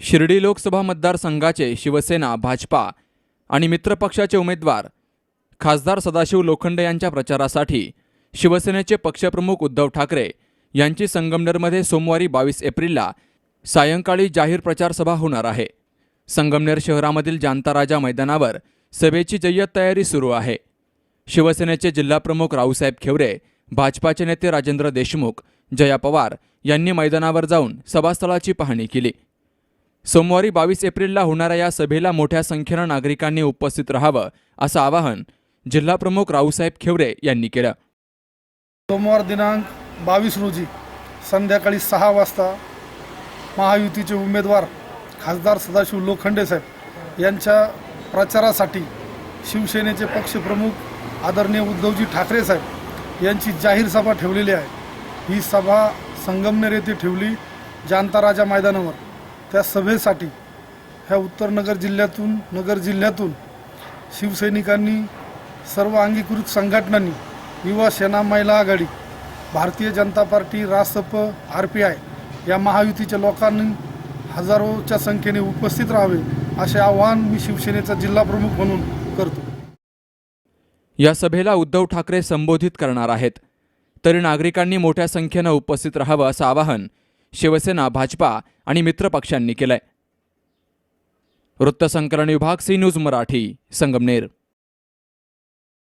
शिर्डी लोकसभा मतदारसंघाचे शिवसेना भाजपा आणि मित्रपक्षाचे उमेदवार खासदार सदाशिव लोखंडे यांच्या प्रचारासाठी शिवसेनेचे पक्षप्रमुख उद्धव ठाकरे यांची संगमनेरमध्ये सोमवारी बावीस एप्रिलला सायंकाळी जाहीर प्रचारसभा होणार आहे. संगमनेर शहरामधील जांताराजा मैदानावर सभेची जय्यत तयारी सुरू आहे. शिवसेनेचे जिल्हाप्रमुख रावसाहेब खेवरे भाजपाचे नेते राजेंद्र देशमुख जया पवार यांनी मैदानावर जाऊन सभास्थळाची पाहणी केली. सोमवारी बावीस एप्रिलला होणाऱ्या या सभेला मोठ्या संख्येनं नागरिकांनी उपस्थित राहावं असं आवाहन जिल्हाप्रमुख रावसाहेब खेवरे यांनी केलं. सोमवार दिनांक बावीस रोजी संध्याकाळी सहा वाजता महायुतीचे उमेदवार खासदार सदाशिव लोखंडे साहेब यांच्या प्रचारासाठी शिवसेनेचे पक्षप्रमुख आदरणीय उद्धवजी ठाकरे साहेब यांची जाहीर सभा ठेवलेली आहे. ही सभा संगमनेर येथे ठेवली जांताराजा मैदानावर. त्या सभेसाठी ह्या उत्तर नगर जिल्ह्यातून नगर जिल्ह्यातून शिवसैनिकांनी सर्व अंगीकृत संघटनांनी युवा सेना महिला आघाडी Bharatiya Janata party Rasap R P I या महायुतीच्या लोकांनी हजारोच्या संख्येने उपस्थित राहावे असे आवाहन मी शिवसेनेचा जिल्हाप्रमुख म्हणून करतो. या सभेला उद्धव ठाकरे संबोधित करणार आहेत. तरी नागरिकांनी मोठ्या संख्येनं उपस्थित राहावं असं आवाहन शिवसेना भाजपा आणि मित्रपक्षांनी केलंय. वृत्तसंकलन विभाग सी न्यूज मराठी संगमनेर.